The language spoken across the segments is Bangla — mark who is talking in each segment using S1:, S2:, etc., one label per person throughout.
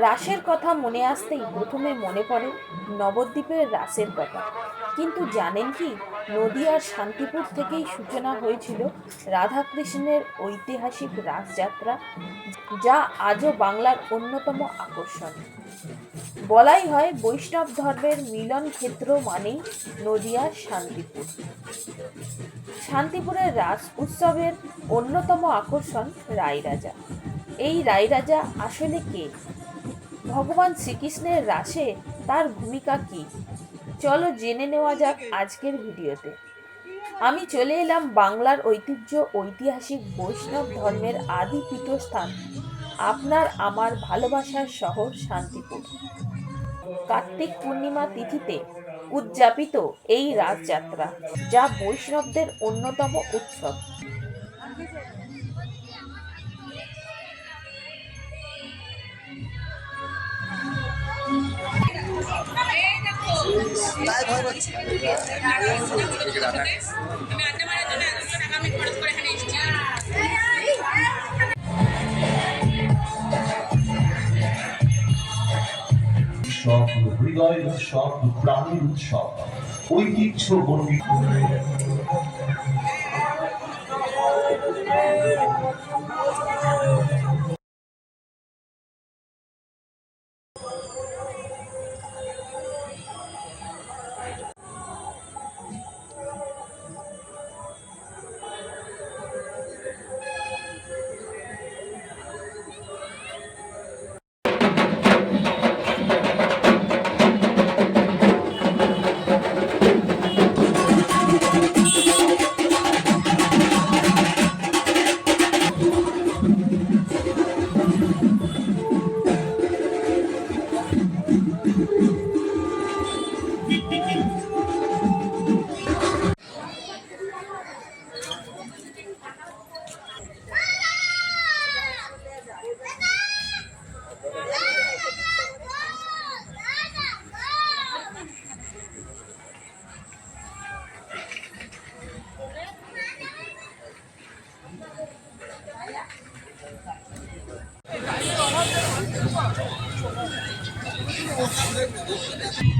S1: রাসের কথা মনে আসতেই প্রথমে মনে পড়ে নবদ্বীপের রাসের কথা। কিন্তু জানেন কি, নদিয়ার শান্তিপুর থেকেই সূচনা হয়েছিল রাধাকৃষ্ণের ঐতিহাসিক রাসযাত্রা, যা আজও বাংলার অন্যতম আকর্ষণ। বলাই হয় বৈষ্ণব ধর্মের মিলন ক্ষেত্র মানেই নদিয়ার শান্তিপুর। শান্তিপুরের রাস উৎসবের অন্যতম আকর্ষণ রায়রাজা। এই রায়রাজা আসলে কে? ভগবান শ্রীকৃষ্ণের রাসে তার ভূমিকা কি? চলো জেনে নেওয়া যাক আজকের ভিডিওতে। আমি চলে এলাম বাংলার ঐতিহ্য, ঐতিহাসিক বৈষ্ণব ধর্মের আদি পীঠস্থান, আপনার আমার ভালোবাসার শহর শান্তিপুর। কার্তিক পূর্ণিমা তিথিতে উদযাপিত এই রাজযাত্রা, যা বৈষ্ণবদের অন্যতম উৎসব।
S2: তাই
S3: উৎসব হৃদয় উৎসব প্রাণীর উৎসব। ঐতিহ্য গর্বিত।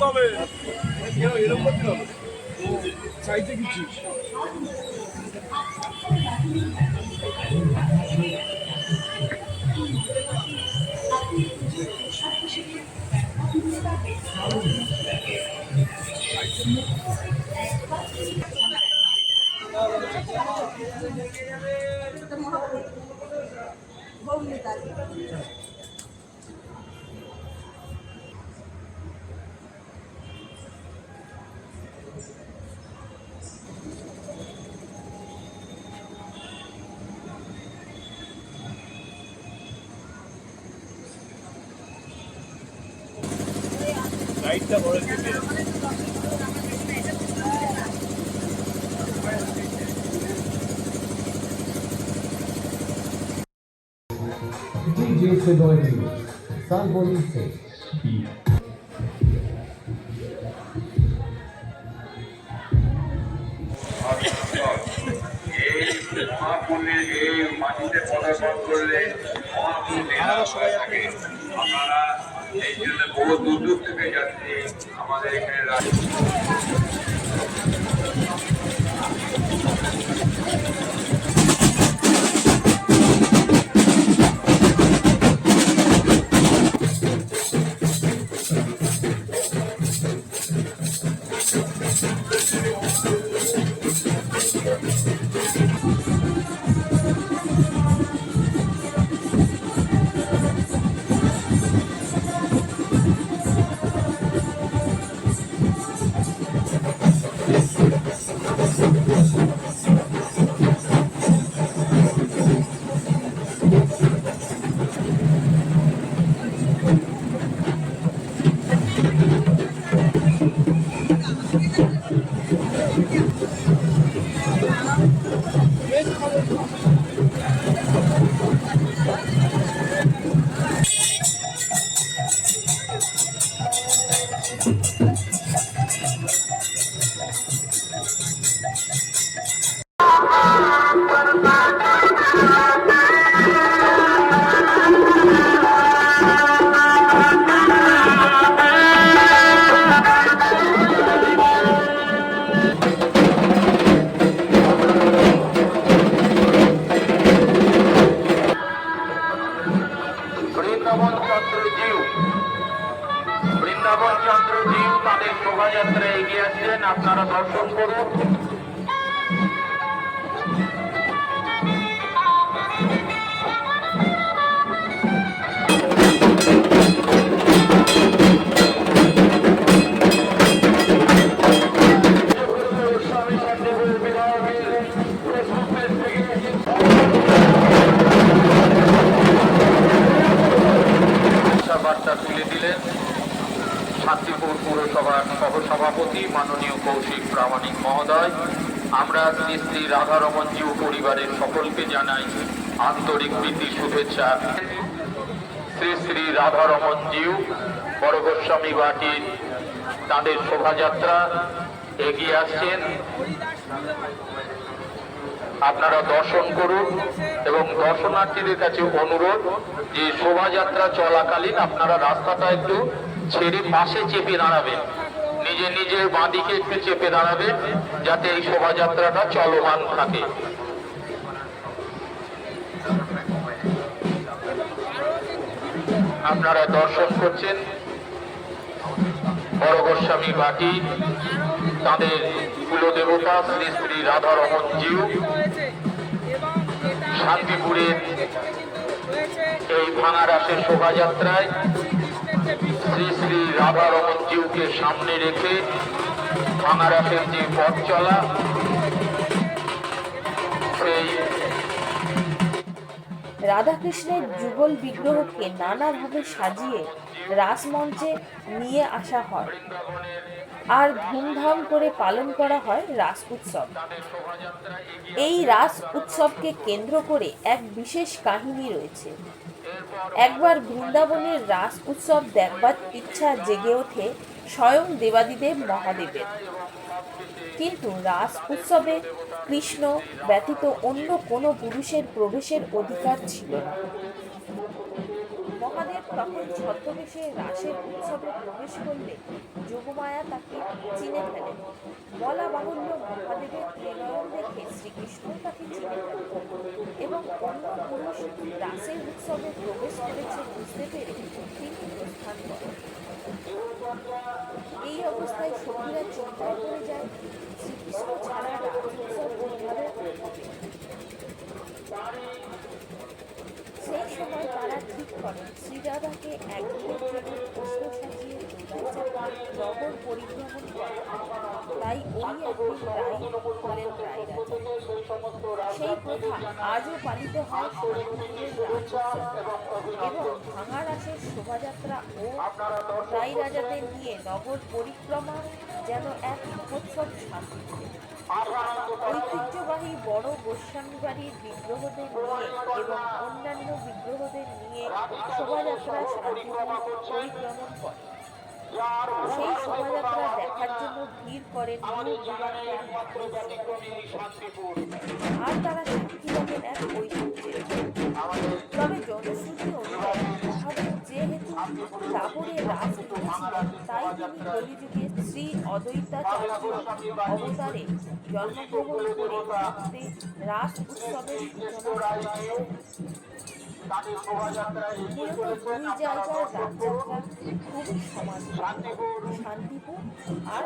S4: তবে এরকম করতে হবে চাইতে কিছু লাইটটা বড় দিকে
S5: DJ Sedoni.
S6: এই মাটিতে পদার্পণ করলে মহাপুণ্য আপনারা এই জন্য বহু দূর দূর থেকে যাত্রী আমাদের এখানে রাজ Thank you. শোভাযাত্রা এগিয়ে আসছেন। আপনারা দর্শন করুন। সহসভাপতি মাননীয় কৌশিক প্রামাণিক মহোদয়, আমরা শ্রী শ্রী রাধারমন জিউ পরিবারের সকলকে জানাই আন্তরিক প্রীতি, শুভেচ্ছা। শ্রী শ্রী রাধারমন জিউ বড় গোস্বামী বাটির তাদের শোভাযাত্রা এগিয়ে আসছেন। আপনারা দর্শন করুন এবং দর্শনার্থীদের কাছে অনুরোধ যে শোভাযাত্রা চলাকালীন আপনারা রাস্তাটা একটু ছেড়ে পাশে চেপে দাঁড়াবেন। নিজে নিজের বাঁদিকে একটু চেপে দাঁড়াবেন যাতে এই শোভাযাত্রাটা চলমান থাকে। আপনারা দর্শন করছেন। বড় গোস্বামী বাটি, তাদের কুলদেবতা শ্রী শ্রী রাধারমন জিউ। শান্তিপুরের এই ভাঙারাসের শোভাযাত্রায় শ্রী শ্রী রাধারমন জিউকে সামনে রেখে ভাঙারাসের যে পথ চলা, সেই
S1: রাধাকৃষ্ণের যুগল বিগ্রহকে নানাভাবে সাজিয়ে রাসমঞ্চে নিয়ে আসা হয়। আর ধুমধাম করে পালন করা হয় রাস উৎসব। এই রাস উৎসবকে কেন্দ্র করে এক বিশেষ কাহিনী রয়েছে। একবার বৃন্দাবনের রাস উৎসব দেখবার ইচ্ছা জেগে ওঠে স্বয়ং দেবাদিদেব মহাদেবের। কিন্তু রাস উৎসবে কৃষ্ণ ব্যতীত অন্য কোনো পুরুষের প্রবেশের অধিকার ছিল না। তখন ছদ্মবেশে রাসের উৎসবে প্রবেশ করলে যোগমায়া তাকে চিনে ফেলেন বলা বাহুল্য মহাদেবের ত্রিনয়ন দেখে শ্রীকৃষ্ণ তাকে চিনে ফেলেন এবং অন্য পুরুষ রাসের উৎসবে প্রবেশ করেছে বুঝতে পেরে তিনি প্রস্থান করেন। এই অবস্থায় সখীরা চিন্তায় পড়ে যায়, শ্রীকৃষ্ণ ছাড়া রাজ উৎসব কীভাবে হবে সেই সময় তারা ঠিক করেন শ্রীরাধাকে একদিনের জন্য নগর পরিভ্রমণ তাই ওই একদিন হলেন রায় রাজা সেই প্রথা আজও পালিত হয় এবং ভাঙার রাসের শোভাযাত্রা ও রাই রাজাদের নিয়ে নগর পরিক্রমা যেন এক মহোৎসব ঐতিহ্যবাহী বড় গোস্বামী বাড়ির বিগ্রহদের নিয়ে এবং অন্যান্য বিগ্রহদের নিয়ে শোভাযাত্রা শান্তিপুর পরিক্রমণ করে। সেই শোভাযাত্রা দেখার জন্য ভিড় করেন আর তারা দাপরে রাজ রেখেছিলেন তাই তিনি কলিযুগে শ্রী অদ্বৈতাচার্য অবতারে জন্মগ্রহণ করে রাস উৎসবের সূচনা। মূলত দুই জায়গার রাজযাত্রা খুবই সমান শান্তিপুর আর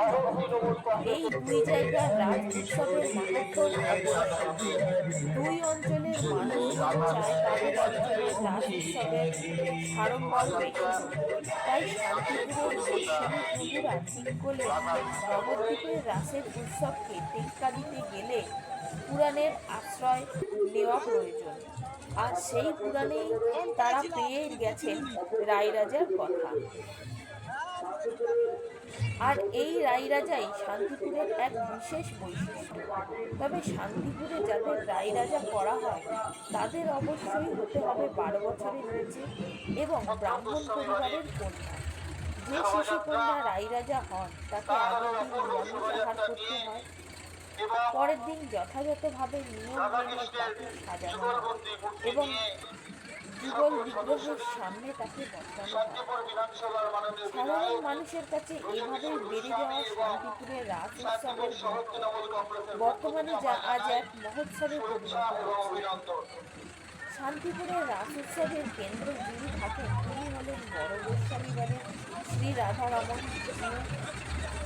S1: এই দুই জায়গার রাজ উৎসবের মাহাত্ম দুই অঞ্চলের মানুষ চায় তাদের অঞ্চলের রাজ উৎসবের সাড়ম্বর বেশি তাই শান্তিপুরের ঠিক নবদ্বীপের রাসের উৎসবকে টেক্কা দিতে গেলে পুরাণের আশ্রয় নেওয়া প্রয়োজন। আর সেই পুরাণেই তারা পেয়ে গেছেন রায়রাজার কথা। আর এই রায়রাজাই শান্তিপুরের এক বিশেষ বৈশিষ্ট্য। তবে শান্তিপুরে যাদের রায়রাজা করা হয়, তাদের অবশ্যই হতে হবে বারো বছরের নিচে এবং ব্রাহ্মণ পরিবারের কন্যা। যে শিশু কন্যা রায়রাজা হন, তাকে আগের দিন করতে হয়। পরের দিন যথাযথভাবে নিয়ম মেনে সাজানো এবং যুগল বিগ্রহের সামনে তাকে বসানো হয়। সাধারণ মানুষের কাছে এইভাবেই বেড়ে যাওয়া শান্তিপুরের রাস উৎসবের বর্তমানে যা আজ এক মহোৎসবে পরিণত হয়েছে শান্তিপুরের রাস উৎসবের কেন্দ্র যিনি থাকেন তিনি হলেন বড় গোস্বামী বাড়ির শ্রী রাধারমন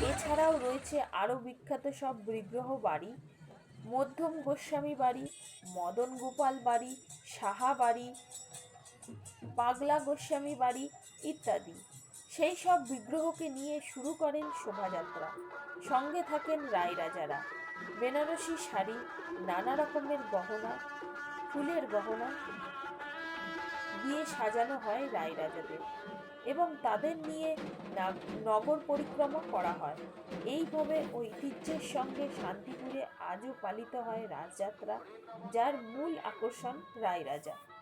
S1: এছাড়াও রয়েছে আরও বিখ্যাত সব বিগ্রহ বাড়ি মধ্যম গোস্বামী বাড়ি মদন গোপাল বাড়ি সাহা বাড়ি পাগলা গোস্বামী বাড়ি ইত্যাদি। সেই সব বিগ্রহকে নিয়ে শুরু করেন শোভাযাত্রা। সঙ্গে থাকেন রায়রাজারা। বেনারসি শাড়ি, নানা রকমের গহনা, ফুলের গহনা দিয়ে সাজানো হয় রায়রাজাদের এবং তাদের নিয়ে নগর পরিক্রমা করা হয়। এইভাবে ঐতিহ্যের সঙ্গে শান্তিপুরে আজও পালিত হয় রাজযাত্রা, যার মূল আকর্ষণ রায়রাজা।
S6: শোভাযাত্রা